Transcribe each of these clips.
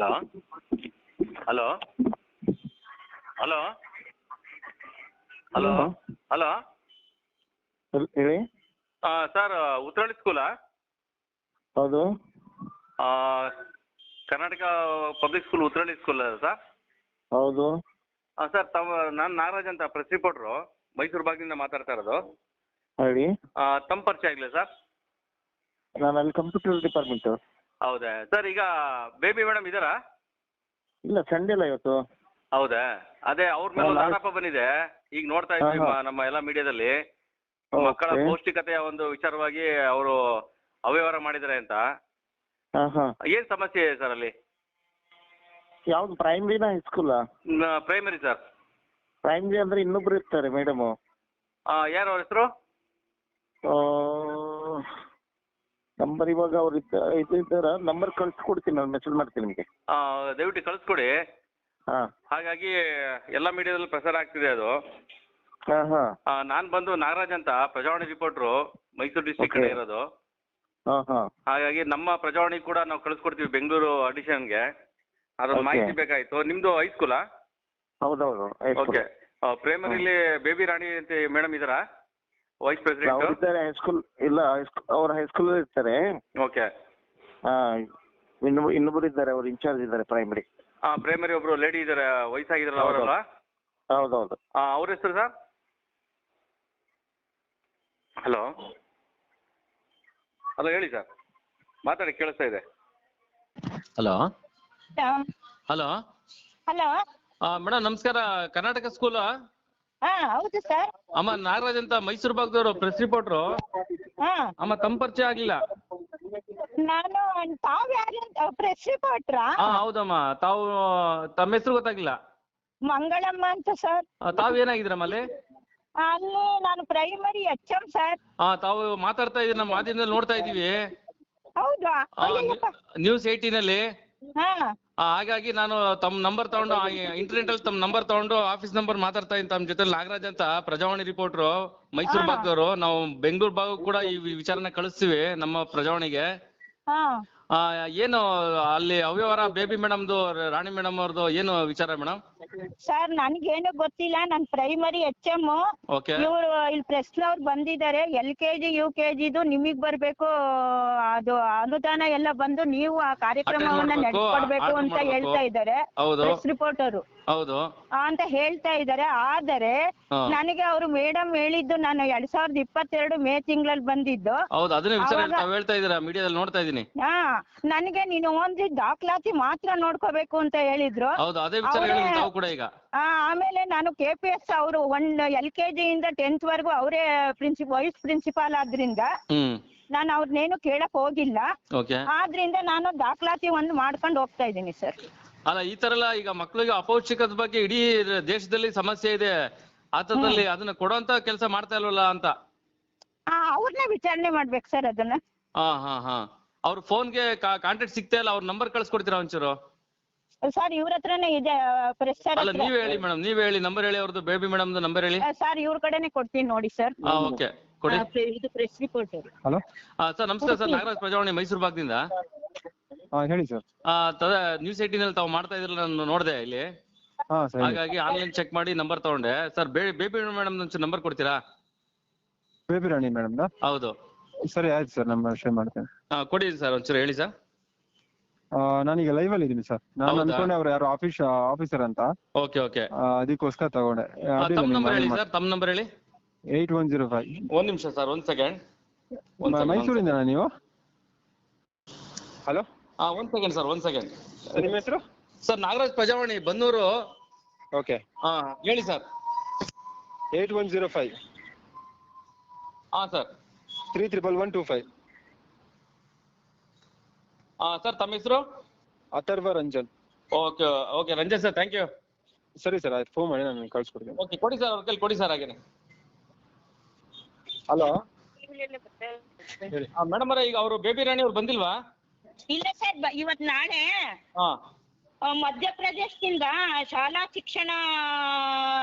Hello? Hello? Hello? Hello. Hello? ಹೇಳಿ. Sir Uttarahalli ಸ್ಕೂಲಾ ಹೌದು. Karnataka public school Uttarahalli school sir? ಹೌದು. ಸರ್ ತಮ್ಮ ನಾನು ನಾಗರಾಜ್ ಅಂತ ಪ್ರೆಸ್ ರಿಪೋರ್ಟ್ರು ಮೈಸೂರು ಭಾಗದಿಂದ ಮಾತಾಡ್ತಾ ಇರೋದು. ಹೇಳಿ. ತಮ್ಮ ಪರಿಚಯ ಆಗಲಿ ಸರ್? ನಾನು ಅಲ್ಲಿ ಕಂಪ್ಯೂಟರ್ ಡಿಪಾರ್ಟ್ಮೆಂಟು ಹೌದಾ? ಸರ್ ಈಗ ಬೇಬಿ ಮೇಡಮ್ ಇದ್ದಾರಾ? ಇಲ್ಲ ಸಂಡೇ ಇಲ್ಲ ಇವತ್ತು. ಹೌದಾ? ಅದೇ ಅವ್ರ ಮೇಲೆ ಒಂದು ಆರೋಪ ಬಂದಿದೆ. ಈಗ ನೋಡ್ತಾ ಇದ್ದೀವಿ ಹಾ, ಹಾ. ನಮ್ಮ ಎಲ್ಲ ಮೀಡಿಯಾದಲ್ಲಿ. Okay. ಮಕ್ಕಳ ಪೌಷ್ಟಿಕತೆಯ ಒಂದು ವಿಚಾರವಾಗಿ ಅವರು ಅವ್ಯವಹಾರ ಮಾಡಿದ್ದಾರೆ ಅಂತ. ಹಾಂ ಹಾಂ. ಏನ್ ಸಮಸ್ಯೆ ಇದೆ ಸರ್ ಅಲ್ಲಿ? ಯಾವ್ದು ಪ್ರೈಮ್ರಿನಾ high school primary sir primary ಅಂದ್ರೆ ಇನ್ನೊಬ್ರು ಇರ್ತಾರೆ ಮೇಡಮ್ ಯಾರು ಅವ್ರ ಹೆಸರು? ನಂಬರ್ ಇವಾಗ ಅವ್ರು ಇದ್ದ ಇದು ಇದ್ದಾರ ನಂಬರ್ ಕಳ್ಸಿಕೊಡ್ತೀನಿ ನಾನು ಮೆಸೇಜ್ ಮಾಡ್ತೀನಿ ನಿಮಗೆ. ದಯವಿಟ್ಟು ಕಳಿಸ್ಕೊಡಿ. ಹಾಂ. ಹಾಗಾಗಿ ಎಲ್ಲ ಮೀಡಿಯಾದಲ್ಲಿ ಪ್ರಸಾರ ಆಗ್ತಿದೆ ಅದು. ಹಾಂ ಹಾಂ. ನಾನು ಬಂದು ನಾಗರಾಜ್ ಅಂತ ಪ್ರಜಾವಾಣಿ ರಿಪೋರ್ಟ್ರು ಮೈಸೂರು ಡಿಸ್ಟಿಕ್ ಕಡೆ Okay. ಇರೋದು. ಹಾಂ ಹಾಂ. ಹಾಗಾಗಿ ನಮ್ಮ ಪ್ರಜಾವಾಣಿ ಕೂಡ ನಾವು ಕಳಿಸ್ಕೊಡ್ತೀವಿ ಬೆಂಗಳೂರು ಅಡಿಷನ್ಗೆ ಅದ್ರ Okay. ಮಾಹಿತಿ ಬೇಕಾಯ್ತು. ನಿಮ್ದು ಹೈಸ್ಕೂಲಾ ಹೌದೌದು ಓಕೆ ಪ್ರೈಮರಿಲಿ ಬೇಬಿ ರಾಣಿ ಅಂತ ಮೇಡಮ್ ಇದ್ದಾರಾ? ವೈಸ್ ಅವ್ರು ಪ್ರೆಸಿಡೆಂಟ್ ಇದ್ದಾರೆ ಹೈಸ್ಕೂಲ್ ಇಲ್ಲ ಅವ್ರ ಹೈಸ್ಕೂಲ್ ಇರ್ತಾರೆ. ಓಕೆ ಹಾ ಇನ್ನು ಇನ್ನೊಬ್ರು ಇದ್ದಾರೆ ಅವ್ರು ಇನ್ಚಾರ್ಜ್ ಇದ್ದಾರೆ ಪ್ರೈಮರಿ ಆ ಪ್ರೈಮರಿ ಒಬ್ರು ಲೇಡಿ ಇದ್ದಾರೆ ವಯಸ್ಸಾಗಿದ್ದಾರಲ್ಲ ಹೌದು. ಅವರಲ್ಲ ಹೌದೌದು ಅವ್ರ ಹೆಸರು ಸರ್? ಹಲೋ ಹಲೋ ಹೇಳಿ ಸರ್. ಮಾತಾಡಿ ಕೇಳಿಸ್ತಾ ಇದೆ. ಹಲೋ ಹಲೋ ಹಲೋ ಮೇಡಮ್ ನಮಸ್ಕಾರ. ಕರ್ನಾಟಕ ಸ್ಕೂಲ್ ಹಾ ಹೌದು ಸರ್. ಅಮ್ಮ ನಾಗರಾಜ್ ಅಂತ ಮೈಸೂರು ಭಾಗದವರು ಪ್ರೆಸ್ ರಿಪೋರ್ಟರ್ ಹಾ. ಅಮ್ಮ ತಮ್ಮ ಪರಿಚಯ ಆಗ್ಲಿಲ್ಲ ನಾನು ತಾವ್ ಯಾರು ಪ್ರೆಸ್ ರಿಪೋರ್ಟ್ರಾ ಹಾ ಹೌದಮ್ಮ. ತಾವು ತಮ್ಮ ಹೆಸರು ಗೊತ್ತಾಗಿಲ್ಲ. ಮಂಗಳಮ್ಮ ಅಂತ ಸರ್. ಆ, ತಾವು ಏನಾಗಿದ್ರಮ್ಮ ಅಲ್ಲಿ? ಅಲ್ಲಿ ನಾನು ಪ್ರೈಮರಿ ಎಚ್ ಎಂ ಸರ್. ತಾವು ಮಾತಾಡ್ತಾ ಇದ್ದೀರಿ ನಮ್ಮ ಮಾಧ್ಯಮದಲ್ಲಿ ನೋಡ್ತಾ ಇದೀವಿ ಹೌದಾ. ನ್ಯೂಸ್ ಏಯ್ಟೀನಲ್ಲಿ. ಹಾ. ಹಾಗಾಗಿ ನಾನು ತಮ್ಮ ನಂಬರ್ ತಗೊಂಡು ಇಂಟರ್ನೆಟ್ ಅಲ್ಲಿ ತಮ್ಮ ನಂಬರ್ ತಗೊಂಡು ಆಫೀಸ್ ನಂಬರ್ ಮಾತಾಡ್ತಾ ಇದ್ದೀನಿ. ತಮ್ಮ ಜೊತೆ ನಾಗರಾಜ್ ಅಂತ ಪ್ರಜಾವಾಣಿ ರಿಪೋರ್ಟರ್ ಮೈಸೂರು ಹಾ. ಭಾಗದವರು. ನಾವು ಬೆಂಗಳೂರು ಭಾಗ ಕೂಡ ಈ ವಿಚಾರನ ಕಳಿಸ್ತೀವಿ ನಮ್ಮ ಪ್ರಜಾವಾಣಿಗೆ. ಹಾ. ಆ, ಏನು ಅಲ್ಲಿ ಅವ್ಯವಹಾರ ಬೇಬಿ ಮೇಡಮ್ದು ರಾಣಿ ಮೇಡಮ್ ಅವ್ರದ್ದು ಏನು ವಿಚಾರ ಮೇಡಮ್ ಸರ್ ನನ್ಗೇನು ಗೊತ್ತಿಲ್ಲ. ನಾನು ಪ್ರೈಮರಿ ಎಚ್ ಎಂ ಇವ್ರು ಇಲ್ಲಿ ಪ್ರೆಸ್ನವ್ರು ಬಂದಿದ್ದಾರೆ. L K G U K ಜಿದು ನಿಮಗ್ ಬರ್ಬೇಕು. ಅದು ಅನುದಾನ ಎಲ್ಲ ಬಂದು ನೀವು ಆ ಕಾರ್ಯಕ್ರಮವನ್ನ ಮಾಡ್ಬೇಕು, ನಡೆಸ್ಕೊಡ್ಬೇಕು ಅಂತ ಮಾಡ್ಬೇಕು. ಹೇಳ್ತಾ ಇದ್ದಾರೆ. ಹೌದು. ಪ್ರೆಸ್ ರಿಪೋರ್ಟರು ಹೌದು. ಅಂತ ಹೇಳ್ತಾ ಇದ್ದಾರೆ. ಆದರೆ ಹಾ. ನನಗೆ ಅವರು ಮೇಡಮ್ ಹೇಳಿದ್ದು ನಾನು ಎರಡ್ ಸಾವಿರದ ಇಪ್ಪತ್ತೆರಡು ಮೇ ತಿಂಗಳಲ್ಲಿ ಬಂದಿದ್ದು. ಹೌದು. ಅದನ್ನೇ ವಿಚಾರ ತಾವ್ ಹೇಳ್ತಾ ಇದ್ದೀರಾ? ಮೀಡಿಯಾದಲ್ಲಿ ನೋಡ್ತಾ ಇದೀನಿ ಹಾ. ನನಗೆ ನೀನು ಓನ್ಲಿ ದಾಖಲಾತಿ ಮಾತ್ರ ನೋಡ್ಕೋಬೇಕು ಅಂತ ಹೇಳಿದ್ರು. ಹೌದು. ಅದೇ ವಿಚಾರ ಅವ್ರೇ- ಹೇಳಿದ್ವಿ ತಾವು ಕೂಡ ಈಗ. ಆ, ಆಮೇಲೆ ನಾನು ಕೆ ಪಿ ಎಸ್ ಅವರು ಒಂದ್ ಎಲ್ ಕೆ ಜಿ ಇಂದ ಟೆಂತ್ ವರೆಗೂ ಅವರೇ ಪ್ರಿನ್ಸಿಪ್ ವೈಸ್ ಪ್ರಿನ್ಸಿಪಾಲ್ ಆದ್ರಿಂದ ಹ್ಮ್. ನಾನು ಅವ್ರನ್ನೇನು ಕೇಳಕ್ ಹೋಗಿಲ್ಲ. ಓಕೆ ಆದ್ರಿಂದ ನಾನು ದಾಖಲಾತಿ ಒಂದು ಮಾಡ್ಕೊಂಡು ಹೋಗ್ತಾ ಇದ್ದೀನಿ ಸರ್. ಅಲ್ಲ ಈ ತರ ಎಲ್ಲ ಈಗ ಮಕ್ಕಳಿಗೆ ಅಪೌಷ್ಟಿಕದ ಬಗ್ಗೆ ಇಡೀ ದೇಶದಲ್ಲಿ ಸಮಸ್ಯೆ ಇದೆ. ಆತದಲ್ಲಿ ಅದನ್ನ ಕೊಡುವಂತ ಕೆಲಸ ಮಾಡ್ತಾ ಇಲ್ವಲ್ಲ ಅಂತ? ಅವ್ರನ್ನೇ ವಿಚಾರಣೆ ಮಾಡ್ಬೇಕು ಸರ್ ಅದನ್ನ. ಹಾ ಹಾ ಹಾ. ಅವ್ರ ಫೋನ್ಗೆ ಕಾಂಟ್ಯಾಕ್ಟ್ ಸಿಗ್ತಾ ಇಲ್ಲ. ಅವ್ರ ನಂಬರ್ ಕಳ್ಸ್ಕೊಡ್ತೀರಾ ಒಂಚೂರು? ಸರ್ ಇವ್ರ ಹತ್ರನೇ ಇದೆ ಪ್ರೆಸ್ ಸರ್ ಅಲ್ಲ ನೀವ್ ಹೇಳಿ ಮೇಡಮ್ ನೀವ್ ಹೇಳಿ ನಂಬರ್ ಹೇಳಿ ಅವ್ರದ್ದು ಬೇಬಿ ಮೇಡಮ್ ನಂಬರ್ ಹೇಳಿ. ಸರ್ ಇವ್ರ ಕಡೆನೆ ಕೊಡ್ತೀನಿ ನೋಡಿ ಸರ್ ಹಾ ಓಕೆ ಕೊಡಿ. ಇದು ಪ್ರೆಸ್ ರಿಪೋರ್ಟ್ ಹಲೋ ಸರ್ ನಮಸ್ಕಾರ ಸರ್ ನಾಗರಾಜ್ ಪ್ರಜಾವಾಣಿ ಮೈಸೂರು ಭಾಗದಿಂದ. ಹಾ ಹೇಳಿ ಸರ್ ಆ, ತದ ನ್ಯೂಸ್ ಏಟಿನ್ ಅಲ್ಲಿ ತಾವು ಮಾಡ್ತಾ ಇದ್ರಲ್ಲ ನಾನು ನೋಡಿದೆ ಇಲ್ಲಿ. ಹಾ ಸರಿ ಹಾಗಾಗಿ ಆನ್ಲೈನ್ ಚೆಕ್ ಮಾಡಿ ನಂಬರ್ ತಗೊಂಡೆ. ಸರ್ ಬೇಬಿ ಮೇಡಮ್ ಒಂಚೂರು ನಂಬರ್ ಕೊಡ್ತೀರಾ? ಬೇಬಿ ರಾಣಿ ಮೇಡಮ್ ಹೌದು. ಸರಿ ಆಯ್ತು ಸರ್ ನಮ್ಮ ಶೇರ್ ಮಾಡ್ತೇನೆ. ಹಾ ಕೊಡಿ ಸರ್ ಒಂಚೂರು ಹೇಳಿ ಸರ್ ನಾನೀಗ ಲೈವ್ ಅಲ್ಲಿ ಇದ್ದೀನಿ ಸರ್ ನಾನು ಹೌದಾ? ಅನ್ಕೊಂಡೆ ಅವ್ರು ಯಾರು ಆಫೀಸ್ ಆಫೀಸರ್ ಅಂತ. ಓಕೆ ಓಕೆ ಆ, ಅದಕ್ಕೋಸ್ಕರ ತಗೊಂಡೆ. ತಮ್ಮ ನಂಬರ್ ಹೇಳಿ ಸರ್ ತಮ್ಮ ನಂಬರ್ ಹೇಳಿ. ಏಯ್ಟ್ ಒನ್ ಜೀರೋ ಫೈವ್ ಒಂದ್ ನಿಮಿಷ ಸರ್ ಒಂದ್ ಸೆಕೆಂಡ್ ಮೈಸೂರಿಂದ ನೀವು? ಹಲೋ ಹಾ ಒಂದ್ ಸೆಕೆಂಡ್ ಸರ್ ಒಂದ್ ಸೆಕೆಂಡ್ ನಿಮ್ಮ ಹೆಸರು? ಸರ್ ನಾಗರಾಜ್ ಪ್ರಜಾವಾಣಿ ಬನ್ನೂರು. ಓಕೆ ಹಾ ಹೇಳಿ sir eight one zero five ಹಾ sir three triple one two five sir ತಮ್ಮ ಹೆಸರು? Atharva Ranjan. Okay okay Ranjan sir thank you ಸರಿ ಸರ್ ಆಯ್ತು ಫೋನ್ ಮಾಡಿ ನಾನು ಕಳ್ಸ್ಕೊಡ್ತೀನಿ. ಓಕೆ ಕೊಡಿ ಸರ್ ಅವ್ರ ಕೈಲಿ ಕೊಡಿ ಸರ್ ಹಾಗೇನೆ. ಹಲೋ? ಹೇಳಿ ಮೇಡಮ್ ಅವರೇ ಈಗ ಅವರು ಬೇಬಿ ರಾಣಿ ಅವ್ರು ಬಂದಿಲ್ವಾ? ಇಲ್ಲ ಸರ್ ಇವತ್ತು ನಾಳೆ. ಹಾ. ಮಧ್ಯಪ್ರದೇಶದಿಂದ ಶಾಲಾ ಶಿಕ್ಷಣ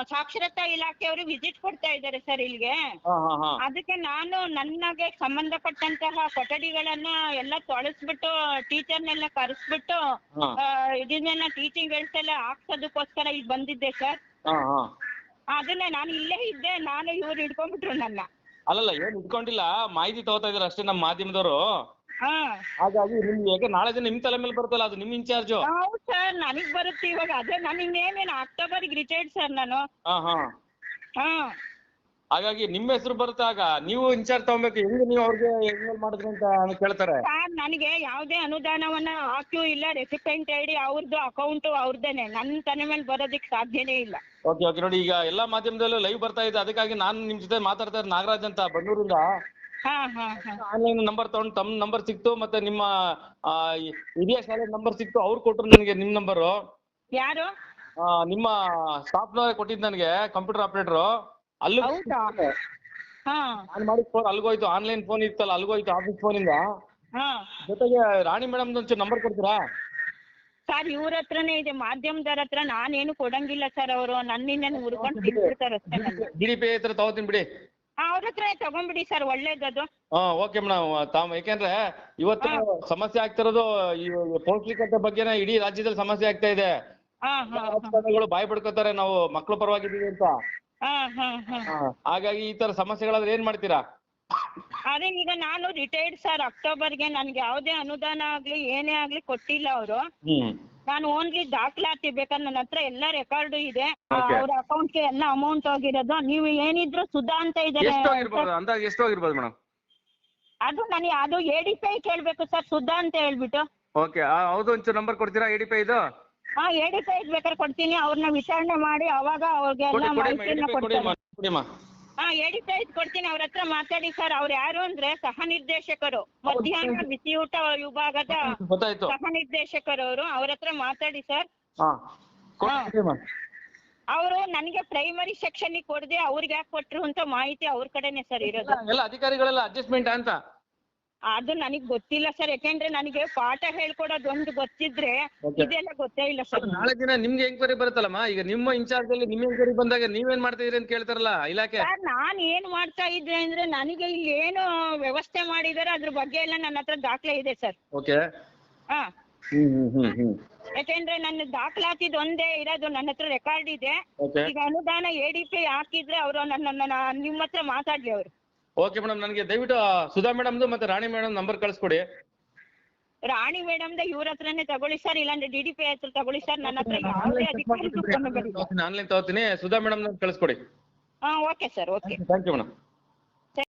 ಸಾಕ್ಷರತಾ ಇಲಾಖೆಯವರು ವಿಸಿಟ್ ಕೊಡ್ತಾ ಇದ್ದಾರೆ ಸರ್ ಇಲ್ಲಿಗೆ. ಹಾ ಹಾ ಹಾ. ಅದಕ್ಕೆ ನಾನು ನನಗೆ ಸಂಬಂಧಪಟ್ಟಂತಹ ಕೊಠಡಿಗಳನ್ನ ಎಲ್ಲ ತೊಳಸ್ಬಿಟ್ಟು ಟೀಚರ್ನೆಲ್ಲ ಕರೆಸ್ಬಿಟ್ಟು ಹಾ. ಆ, ಇದನ್ನೆಲ್ಲ ಟೀಚಿಂಗ್ ಎಲ್ಲ ಹಾಕ್ಸೋದಕ್ಕೋಸ್ಕರ ಇಲ್ಲಿ ಬಂದಿದ್ದೆ ಸರ್ ಹಾ ಹಾ. ಅದನ್ನ ನಾನು ಇಲ್ಲೇ ಇದ್ದೆ ನಾನು ಇವ್ರು ಹಿಡ್ಕೊಂಡ್ಬಿಟ್ರು ನನ್ನ. ಅಲ್ಲಲ್ಲ ಏನ್ ಇಟ್ಕೊಂಡಿಲ್ಲ ಮಾಹಿತಿ ತಗೋತಾ ಇದಾರೆ ಅಷ್ಟೇ ನಮ್ಮ ಮಾಧ್ಯಮದವರು. ಹಾ. ಹಾಗಾಗಿ ನಿಮ್ಗೆ ಯಾಕೆ ನಾಳೆ ದಿನ ನಿಮ್ ತಲೆ ಮೇಲೆ ಬರುತ್ತಲ್ಲ ಅದು ನಿಮ್ ಇನ್ಚಾರ್ಜ್. ಹೌದು ಸರ್ ನನಗ್ ಬರುತ್ತೆ ಇವಾಗ. ಅದೇ ನಾನು ಅಕ್ಟೋಬರ್ ಅಕ್ಟೋಬರ್ಗೆ ರಿಟೈರ್ಡ್ ಸರ್ ನಾನು. ಹಾ ಹಾ. ಹಾ. ಹಾಗಾಗಿ ನಿಮ್ಮ ಹೆಸರು ಬರುತ್ತಾಗ ನೀವು ಇನ್ಚಾರ್ಜ್ ತಗೊಬೇಕು. ಹೆಂಗ್ ನೀವು ಅವ್ರಿಗೆ ಹೆಂಗ್ ಮಾಡಿದ್ರಿ ಅಂತ ಕೇಳ್ತಾರೆ. ಸರ್ ನನಗೆ ಯಾವುದೇ ಅನುದಾನವನ್ನ ಹಾಕಿ ಇಲ್ಲ. ರೆಸಿಪೆಂಟ್ ಐಡಿ ಅವ್ರದ್ದು ಅಕೌಂಟು ಅವ್ರದ್ದೇನೆ ನನ್ನ ತಲೆ ಮೇಲೆ ಬರೋದಕ್ಕೆ ಸಾಧ್ಯನೇ ಇಲ್ಲ. ಓಕೆ ಓಕೆ ನೋಡಿ ಈಗ ಎಲ್ಲಾ ಮಾಧ್ಯಮದಲ್ಲೂ ಲೈವ್ ಬರ್ತಾ ಇದೆ. ಅದಕ್ಕಾಗಿ ನಾನು ನಿಮ್ ಜೊತೆ ಮಾತಾಡ್ತಾ ಇರೋದು ನಾಗರಾಜ್ ಅಂತ. ಬನ್ನೂರಿಂದ. ಆನ್ಲೈನ್ ನಂಬರ್ ತಗೊಂಡ್ ತಮ್ಮ ನಂಬರ್ ಸಿಕ್ತು ಮತ್ತೆ ನಿಮ್ಮ ಆ, ಹಿರಿಯ ಶಾಲೆ ನಂಬರ್ ಸಿಕ್ತು ಅವ್ರು ಕೊಟ್ರು ನನಗೆ ನಿಮ್ ನಂಬರು ಯಾರು ನಿಮ್ಮ ಸ್ಟಾಫ್ನವರೇ ಕೊಟ್ಟಿದ್ ನನಗೆ ಕಂಪ್ಯೂಟರ್ ಆಪರೇಟರ್ ಅಲ್ಲೂ ಹೌದಾ ಹಾ ನಾನು ಮಾಡಿದ ಫೋನ್ ಅಲ್ಗೋಯ್ತು ಆನ್ಲೈನ್ ಫೋನ್ ಇತ್ತಲ್ಲ ಅಲ್ಗೋಯ್ತು ಆಫೀಸ್ ಫೋನಿಂದ ಹಾ ಜೊತೆಗೆ ರಾಣಿ ಮೇಡಮ್ ಒಂಚೂರು ನಂಬರ್ ಕೊಡ್ತೀರಾ ಸರ್ ಇವ್ರ ಹತ್ರನೇ ಇದೆ ಮಾಧ್ಯಮದವ್ರ ಹತ್ರ ನಾನೇನು ಕೊಡಂಗಿಲ್ಲ ಸರ್ ಅವರು ನನ್ನಿಂದ ಹುಡ್ಕೊಂಡು ಬಿಡ್ತಾರ ಅಷ್ಟೇ ನನ್ನ ಡಿ ಡಿ ಪಿ ಹತ್ರ ತಗೋತೀನಿ ಬಿಡಿ ಅವ್ರ ಹತ್ರ ತಗೊಂಬಿಡಿ ಸರ್ ಒಳ್ಳೇದದು. ಹಾ ಓಕೆ ಮೇಡಮ್ ತಾವ್ ಯಾಕೆಂದ್ರೆ ಇವತ್ತು ಸಮಸ್ಯೆ ಆಗ್ತಿರೋದು ಈ ಪೌಷ್ಟಿಕತೆ ಬಗ್ಗೆನೇ ಇಡೀ ರಾಜ್ಯದಲ್ಲಿ ಸಮಸ್ಯೆ ಆಗ್ತಾ ಇದೆ. ಹಾ ಹಾ ರಾಜಕಾರಣಿಗಳು ಬಾಯ್ ಬಿಡ್ಕೋತಾರೆ ನಾವು ಮಕ್ಳು ಪರವಾಗಿದ್ದೀವಿ ಅಂತ. ಹಾ ಹಾ ಹಾ. ಹಾಗಾಗಿ ಈ ತರ ಸಮಸ್ಯೆಗಳಾದ್ರೆ ಏನ್ ಮಾಡ್ತೀರಾ? ಅದೇ ಈಗ ನಾನು ರಿಟೈರ್ಡ್ ಸರ್ ಅಕ್ಟೋಬರ್ಗೆ ನನ್ಗೆ ಯಾವುದೇ ಅನುದಾನ ಆಗ್ಲಿ ಏನೇ ಆಗ್ಲಿ ಕೊಟ್ಟಿಲ್ಲ ಅವರು. ಹ್ಮ್. ನಾನು ಓನ್ಲಿ ದಾಖಲಾತಿ ಬೇಕಾದ್ರೆ ನನ್ನ ಹತ್ರ ಎಲ್ಲ ರೆಕಾರ್ಡ್ ಇದೆ Okay. ಅವ್ರ ಅಕೌಂಟ್ಗೆ ಎಲ್ಲ ಅಮೌಂಟ್ ಹೋಗಿರೋದು ನೀವು ಏನಿದ್ರು ಸುಧಾ ಅಂತ ಇದ್ದಾರೆ ಎಷ್ಟು ಆಗಿರ್ಬೋದು ಅಂದಾಜ್ ಎಷ್ಟು ಆಗಿರ್ಬೋದು ಮೇಡಮ್ ಅದು ನಾನು ಅದು ಎ ಡಿ ಪಿ ಕೇಳ್ಬೇಕು ಸರ್ ಸುಧಾ ಅಂತ ಹೇಳ್ಬಿಟ್ಟು ಓಕೆ ಹೌದು ಒಂಚೂರು ನಂಬರ್ ಕೊಡ್ತೀರಾ ಎಡಿ ಇದು ಹಾ ಎ ಡಿ ಪಿ ಬೇಕಾದ್ರೆ ಕೊಡ್ತೀನಿ ಅವ್ರನ್ನ ವಿಚಾರಣೆ ಮಾಡಿ ಅವಾಗ ಅವ್ರಿಗೆ ಎಲ್ಲ ಕೊಡಿ ಕೊಡ್ತೀನಿ ಮಾಹಿತಿನ ಪಿ ಕೊಡಿ ಡಿ ಹೇಳಿ ಐ ಕೊಡ್ತೀನಿ. ಅವ್ರ ಹತ್ರ ಮಾತಾಡಿ ಸರ್. ಅವ್ರು ಯಾರು ಅಂದ್ರೆ ಸಹ ನಿರ್ದೇಶಕರು. ಮಧ್ಯಾಹ್ನ ಬಿಸಿಯೂಟ ವಿಭಾಗದ ಗೊತ್ತಾಯ್ತು. ಸಹ ನಿರ್ದೇಶಕರು ಅವರು. ಅವ್ರ ಹತ್ರ ಮಾತಾಡಿ ಸರ್. ಹಾ. ಹಾ. ಅವರು ನನಗೆ ಪ್ರೈಮರಿ ಸೆಕ್ಷನ್ ಕೊಡದೆ ಅವ್ರಿಗೆ ಯಾಕೆ ಕೊಟ್ರು ಅಂತ ಮಾಹಿತಿ ಅವ್ರ ಕಡೆನೆ ಸರ್ ಇರೋದು. ಎಲ್ಲ ಅಧಿಕಾರಿಗಳೆಲ್ಲ ಅಡ್ಜಸ್ಟ್ಮೆಂಟ್ ಅಂತ. ಅದು ನನಗ್ ಗೊತ್ತಿಲ್ಲ ಸರ್ ಯಾಕಂದ್ರೆ ನನಗೆ ಪಾಠ ಹೇಳ್ಕೊಡೋದು ಒಂದು ಗೊತ್ತಿದ್ರೆ Okay. ಇದೆಲ್ಲ ಗೊತ್ತೇ ಇಲ್ಲ ಸರ್. ನಾಳೆ ದಿನ ನಿಮ್ಗೆ ಎಂಕ್ವೈರಿ ಬರುತ್ತಲ್ಲಮ್ಮ? ಈಗ ನಿಮ್ಮ ಇನ್ಚಾರ್ಜ್ ಅಲ್ಲಿ ನಿಮ್ಮ ಎಂಕ್ವೈರಿ ಬಂದಾಗ ನೀವೇನ್ ಮಾಡ್ತಾ ಇದೀರಿ ಅಂತ ಕೇಳ್ತಾರಲ್ಲ ಇಲಾಖೆ? ಸರ್ ನಾನ್ ಏನ್ ಮಾಡ್ತಾ ಇದ್ದೆ ಅಂದ್ರೆ ನನಗೆ ಇಲ್ಲಿ ಏನು ವ್ಯವಸ್ಥೆ ಮಾಡಿದಾರೆ ಅದ್ರ ಬಗ್ಗೆ ಎಲ್ಲ ನನ್ನ ಹತ್ರ ದಾಖಲೆ ಇದೆ ಸರ್. ಓಕೆ ಹಾ. ಹ್ಮ್ ಹ್ಮ್ ಹ್ಮ್ ಹ್ಮ್. ಯಾಕೆಂದ್ರೆ ನನ್ನ ದಾಖಲಾತಿದ್ ಒಂದೇ ಇರೋದು ನನ್ನ ಹತ್ರ ರೆಕಾರ್ಡ್ ಇದೆ. ಈಗ ಅನುದಾನ ಎಡಿಪಿ ಡಿ ಪಿ ಹಾಕಿದ್ರೆ ಅವರು ನನ್ನ ನಿಮ್ಮ ಹತ್ರ ಮಾತಾಡ್ಲಿ ಅವರು. ಓಕೆ ಮೇಡಮ್ ನನಗೆ ದಯವಿಟ್ಟು ಸುಧಾ ಮೇಡಮ್ದು ಮತ್ತೆ ರಾಣಿ ಮೇಡಮ್ ನಂಬರ್ ಕಳಿಸ್ಕೊಡಿ. ರಾಣಿ ಮೇಡಮ್ ಇವ್ರ ಹತ್ರನೇ ತಗೊಳ್ಳಿ ಸರ್ ಇಲ್ಲಾಂದ್ರೆ ಡಿ ಡಿ ಪಿ ಹತ್ರ ತಗೊಳ್ಳಿ ಸರ್ ನನ್ನ ಹತ್ರ ಯಾವುದೇ ಅಧಿಕಾರಿ ಆನ್ಲೈನ್ ತಗೋತೀನಿ ಸುಧಾ ಮೇಡಮ್ ಕಳಿಸ್ಕೊಡಿ. ಹಾ okay sir okay thank you madam